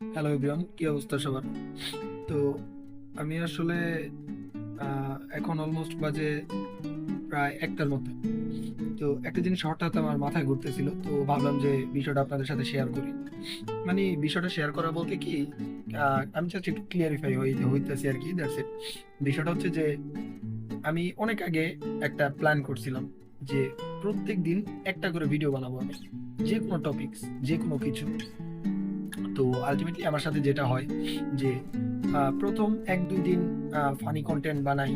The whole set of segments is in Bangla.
হ্যালো এভরিওয়ান কি অবস্থা সবার? তো আমি আসলে এখন অলমোস্ট বাজে প্রায় একটার তো একটা জিনিস হঠাৎ আমার মাথায় ঘুরতেছিল, তো ভাবলাম যে বিষয়টা আপনাদের সাথে শেয়ার করি। মানে বিষয়টা শেয়ার করা বলতে কি আমি জাস্ট একটু ক্লিয়ারিফাই হই, হইতেছি আর কি দ্যাটস ইট বিষয়টা হচ্ছে যে, আমি অনেক আগে একটা প্ল্যান করছিলাম যে প্রত্যেক দিন একটা করে ভিডিও বানাবো আমি। যে কোনো টপিকস যে কোনো কিছু। তো আলটিমেটলি আমার সাথে যেটা হয় যে প্রথম এক, দুই দিন ফানি কন্টেন্ট বানাই,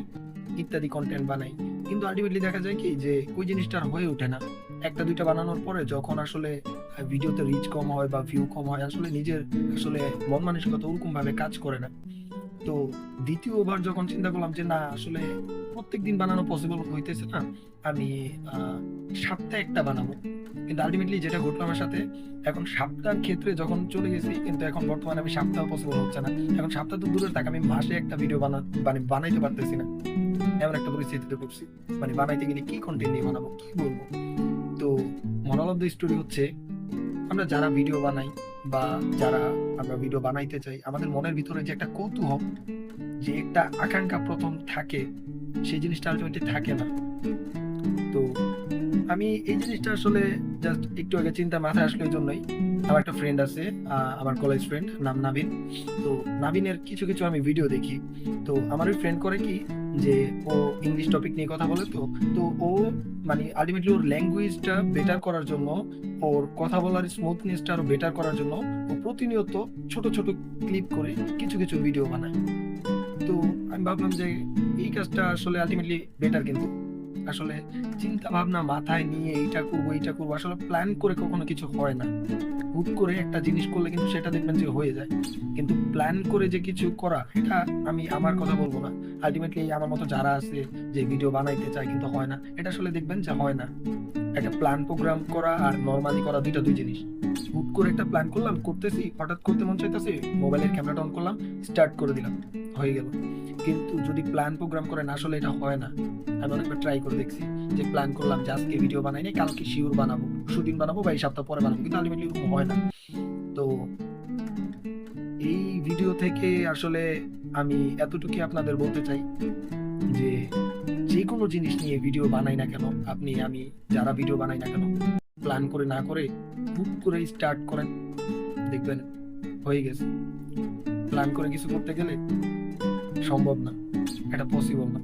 ইত্যাদি কন্টেন্ট বানাই। কিন্তু আলটিমেটলি দেখা যায় কি যে, ওই জিনিসটা হয়ে ওঠে না। একটা, দুইটা বানানোর পরে যখন আসলে ভিডিওতে রিচ কম হয় বা ভিউ কম হয়, আসলে নিজের আসলে মন মানসিকতা ওরকম ভাবে কাজ করে না। তো দ্বিতীয়বার যখন চিন্তা করলাম যে, না, আসলে প্রত্যেক দিন বানানো পসিবল হইতেছে না, আমি সপ্তাহে একটা বানাবো। কিন্তু আলটিমেটলি যেটা ঘটলো আমার সাথে, এখন সপ্তাহের ক্ষেত্রে যখন চলে গেছি, কিন্তু এখন বর্তমানে আমি সপ্তাহ পসিবল হচ্ছে না। এখন সপ্তাহ তো দূরের থাক, আমি মাসে একটা ভিডিও বানা মানে বানাইতে পারতেছি না। এমন একটা পরিস্থিতিতে পড়ছি। মানে বানাইতে গেলে কি কন্টেন্ট নিয়ে বানাবো, কি বলব? তো মরাল অফ দ্য স্টোরি হচ্ছে, আমরা যারা ভিডিও বানাই বা যারা আমরা ভিডিও বানাইতে চাই, আমাদের মনের ভিতরে যে একটা কৌতূহল, যে একটা আকাঙ্ক্ষা প্রথম থাকে, সেই জিনিসটা আলটিমেটলি থাকে না। তো আমি এই জিনিসটা আসলে জাস্ট একটু আগে চিন্তা মাথায় আসলো জন্যই আমার একটা ফ্রেন্ড আছে আমার কলেজ ফ্রেন্ড নাম নাবিন তো নাবিনের কিছু কিছু আমি ভিডিও দেখি। তো আমার ওই ফ্রেন্ড করে কি যে, ও ইংলিশ টপিক নিয়ে কথা বলে তো তো ও মানে আলটিমেটলি ওর ল্যাঙ্গুয়েজটা বেটার করার জন্য, ওর কথা বলার স্মুথনেসটা আরও বেটার করার জন্য, ও প্রতিনিয়ত ছোট ছোট ক্লিপ করে কিছু কিছু ভিডিও বানায়। তো আমি ভাবলাম যে, এই কাজটা আসলে আলটিমেটলি বেটার কিন্তু। আসলে চিন্তা ভাবনা মাথায় নিয়ে এইটা করব এইটা করব, আসলে প্ল্যান করে কখনো কিছু হয় না। হুট করে একটা জিনিস করলে কিন্তু সেটা দেখবেন যে হয়ে যায়। কিন্তু প্ল্যান করে যে কিছু করা, এটা আমি আমার কথা বলব না। আলটিমেটলি আমার মতো যারা আছে যে ভিডিও বানাইতে চায় কিন্তু হয় না। এটা আসলে দেখবেন যে হয় না। একটা প্ল্যান প্রোগ্রাম করা আর নর্মালি করা দুইটা, দুই জিনিস। হুট করে একটা প্ল্যান করলাম, করতেছি, হঠাৎ করতে মন চাইতেছে মোবাইলের ক্যামেরাটা অন করলাম স্টার্ট করে দিলাম, হয়ে গেল। কিন্তু যদি প্ল্যান প্রোগ্রাম করেন আসলে এটা হয় না। আমি অনেকবার ট্রাই করে দেখছি যে প্ল্যান করলাম যে আজকে ভিডিও বানাই নাই কালকে শিওর বানাবো সুদিন বানাবো বা এই সপ্তাহ পরে বানাবো, কিন্তু আলটিমেটলি হয় না। তো এই ভিডিও থেকে আসলে আমি এতটুকুই আপনাদের বলতে চাই যে যে কোনো জিনিস নিয়ে ভিডিও বানাই না কেন? আপনি, আমি, যারা ভিডিও বানাই না কেন? প্ল্যান করে না করে বুক করে স্টার্ট করেন। দেখবেন হয়ে গেছে। প্ল্যান করে কিছু করতে গেলে সম্ভব না। এটা পসিবল না।